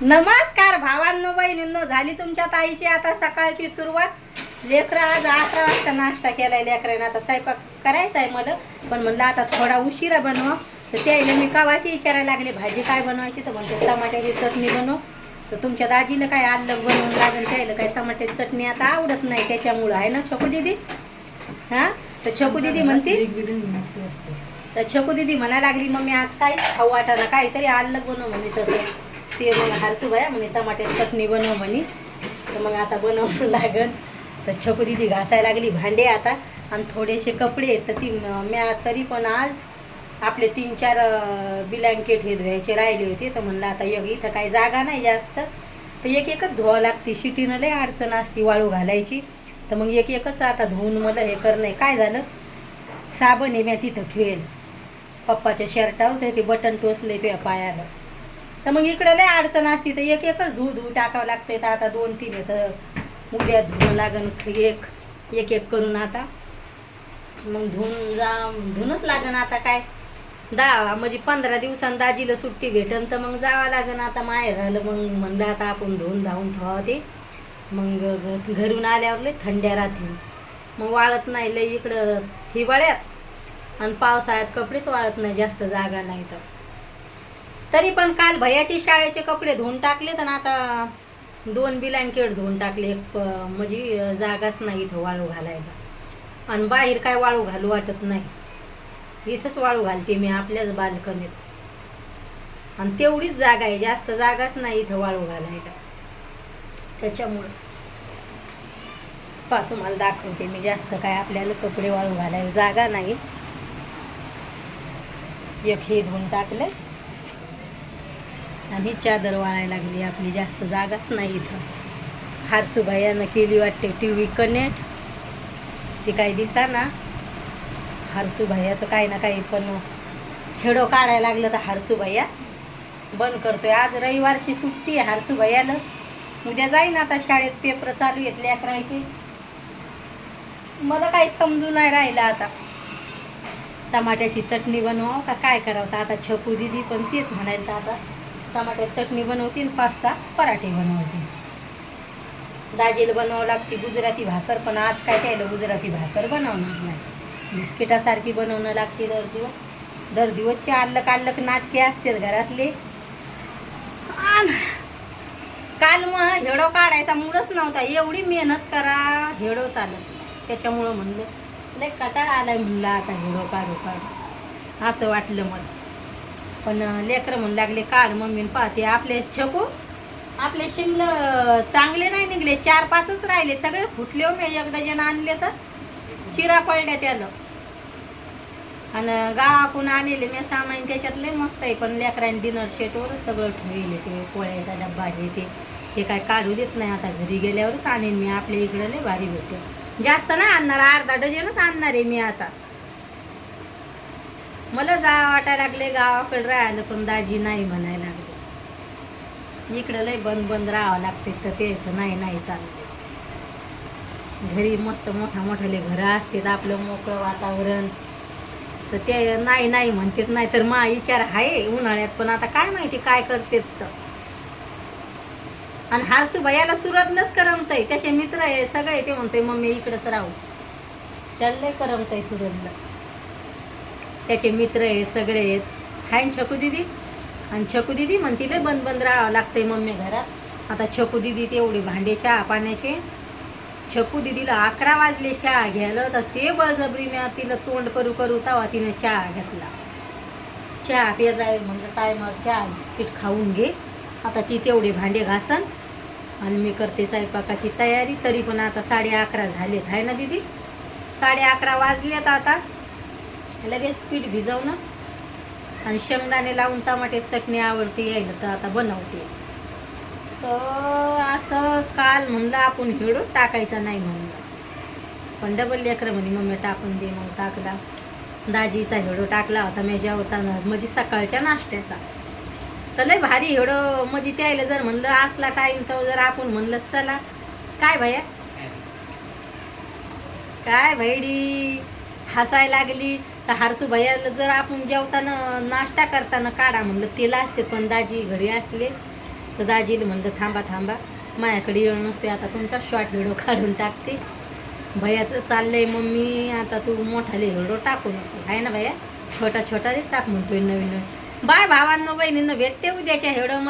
नमस्कार भावांनो बहिणींनो झाली तुमच्या ताईची आता सकाळची सुरुवात. लेकरं आज अकरा वाजता नाश्ता केलाय लेकराने. आता स्वयंपाक करायचा आहे मला पण म्हणलं आता थोडा उशिरा बनवा. तर त्याला मी कावाची विचारायला लागले भाजी काय बनवायची? तर म्हणते टमाट्याची चटणी बनव. तर तुमच्या दाजीला काय आलं बनवून लागेल त्याला काय टमाट्याची चटणी आता आवडत नाही त्याच्यामुळं. आहे ना छकू दिदी? हां? तर छकू दिदी म्हणते तर छकू दिदी म्हणायला लागली मग मी आज काय खाऊ वाटाना काहीतरी आलं बनव म्हणे तसं. ते मग हारसूबाया म्हणे टमाट्याची चटणी बनव म्हणे. तर मग आता बनवावं लागन तर छकू दिदी घासायला लागली भांडे आता. आणि थोडेसे कपडे आहेत. तर ती म्या तरी पण आज आपले तीन चार ब्लँकेट हे धुवायचे राहिले होते. तर म्हणलं आता एक इथं काही जागा नाही जास्त. तर एक एकच धुवावं लागते. शिटीनं लय अडचण असती वाळू घालायची. तर मग एक एकच आता धुवून मला हे करणं काय झालं? साबण आहे म्या तिथं ठेवेल. पप्पाच्या शर्टावर तर ते बटन टोचले तुझ्या पायाला तर मग इकडं लय अडचण असती तर एक एकच धू धू टाकावं लागते तर आता दोन तीन आहे तर उद्या धुवं लागन एक एक एक करून आता. मग धुवून जा धुवूनच लागन आता काय? दहा म्हणजे पंधरा दिवसान दाजीला सुट्टी भेटन तर मग जावं लागन आता माहेर राहिलं मग म्हणलं आता आपण धुवून धावून ठेवा ते. मग घरून आल्यावर लय थंड्या राहतील. मग वाळत नाही लय इकडं हिवाळ्यात. आणि पावसाळ्यात कपडेच वाळत नाही जास्त जागा नाही तर. तरी पण काल भैयाचे शाळेचे कपडे धुवून टाकले तर आता दोन ब्लँकेट धुवून टाकले. एक म्हणजे जागाच नाही इथं वाळू घालायला. आणि बाहेर काय वाळू घालू वाटत नाही. इथंच वाळू घालते मी आपल्याच बाल्कनीत. आणि तेवढीच जागा आहे. जास्त जागाच नाही इथं वाळू घालायला. त्याच्यामुळं. पा तुम्हाला दाखवते मी जास्त काय आपल्याला कपडे वाळू घालायला जागा नाही. एक हे धुवून टाकलं आणि चादर वाळायला लागली. आपली जास्त जागाच नाही इथं. हारसूबायानं केली वाटते टी व्ही कनेक्ट ती काही दिसा ना हारसूबायाचं काही ना काही पण हेडो काढायला लागलं तर हारसूबाया बंद करतोय. आज रविवारची सुट्टी आहे हारसूबायाला उद्या जाईन आता शाळेत. पेपर चालू आहेत लेकरायचे मला काही समजू नाही राहिलं आता. टमाट्याची चटणी बनवावं का? काय करावं? तर आता छकू दिदी पण तेच म्हणायला तर आता टमाटर चटणी बनवते आणि पाच सहा पराठे बनवते. दाजीला बनवावं लागते गुजराती भाकर पण आज काय त्याला गुजराती भाकर बनवणार नाही. बिस्किटासारखी बनवणं लागते दर दिवस. दर दिवसचे आल्लक आल्लक नाटके असतात घरातले. काल मग हेडो काढायचा मूडच नव्हता. एवढी मेहनत करा हेडो चालत. त्याच्यामुळं म्हणलं लय कटाळा आलाय म्हणलं आता हेडो काढू काढू. असं वाटलं मला. पण लेकरं म्हणू लागले काढ मम्मीनं पाहते आपले छकू आपले शिमलं चांगले नाही निघले चार पाचच राहिले सगळे फुटले हो मी एक डजन आणले तर. चिरा पडल्या त्याला. आणि गावाकडून आणले मी सामान त्याच्यात लय मस्त आहे पण लेकरांनी डिनर शेटवर सगळं ठेवले ते पोळ्याचा डब्बा हे ते ते काय काढू देत नाही आता घरी गेल्यावरच आणेन मी आपल्या इकडं लय भारी भेटेल जास्त नाही आणणार अर्धा डझनच आणणार आहे मी आता. मला जा वाटायला लागले गावाकडे राहायला पण दाजी नाही म्हणायला लागले. इकडं लय बंद बंद राहावं लागते तर तेच नाही नाही चालते. घरी मस्त मोठा मोठाले घरं असतात आपलं मोकळं वातावरण. तर ते नाही नाही म्हणतात नाही तर मा विचार आहे उन्हाळ्यात पण आता काय माहिती काय करते तर. आणि याला भैयाला करमत आहे त्याचे मित्र आहे सगळे ते म्हणतोय मम्मी इकडंच राहू. त्याला लय करमतंय सुरतला त्याचे मित्र आहेत सगळे आहेत. हाय ना छकू दिदी? आणि छकू दिदी म्हणतील बंद बंद राहावं लागतंय मम्मी घरात. आता छकू दिदी तेवढी भांडे चहा पाण्याचे. छकू दिदीला अकरा वाजले चहा घ्यायला तर ते बळजबरी मी तिला तोंड करू करू तवा तिने चहा घेतला. चहा पिया जाय म्हणलं टायमावर चहा बिस्किट खाऊन घे. आता ती तेवढे भांडे घासन. आणि मी करते स्वयंपाकाची तयारी. तरी पण आता साडे अकरा झालेत आहे ना दिदी? साडे अकरा वाजलेत आता. लगेच पीठ भिजवणं आणि शेंगदाणे लावून टमाटे चटणी आवडते यायला तर आता बनवते. तर असं काल म्हणलं आपण हेडो टाकायचा नाही म्हणलं. पण डबल लेकरं म्हणे मम्मी टाकून दे मग टाकला. दाजीचा हेडो टाकला होता मी जेवताना म्हणजे सकाळच्या नाश्त्याचा. तर लय भारी हेडो म्हणजे त्याला जर म्हणलं असला टाईम तर जर आपण म्हणलं चला. काय भैया? काय भैडी हसायला लागली. तर हारसू भैयाला जर आपण जेवताना नाश्ता करताना काढा म्हणलं तिला असते पण दाजी घरी असले तर दाजीला म्हणलं थांबा थांबा माझ्याकडे येळ नसते आता तुमचा शॉर्ट व्हिडिओ काढून टाकते. भैयाचं चाललंय मम्मी आता तू मोठाले व्हिडिओ टाकू नको. आहे ना भैया? छोटा छोटा टाक म्हणतोय नवीन नवीन. बाय भावांना बहिणींना भेटते उद्याच्या व्हिडिओमध्ये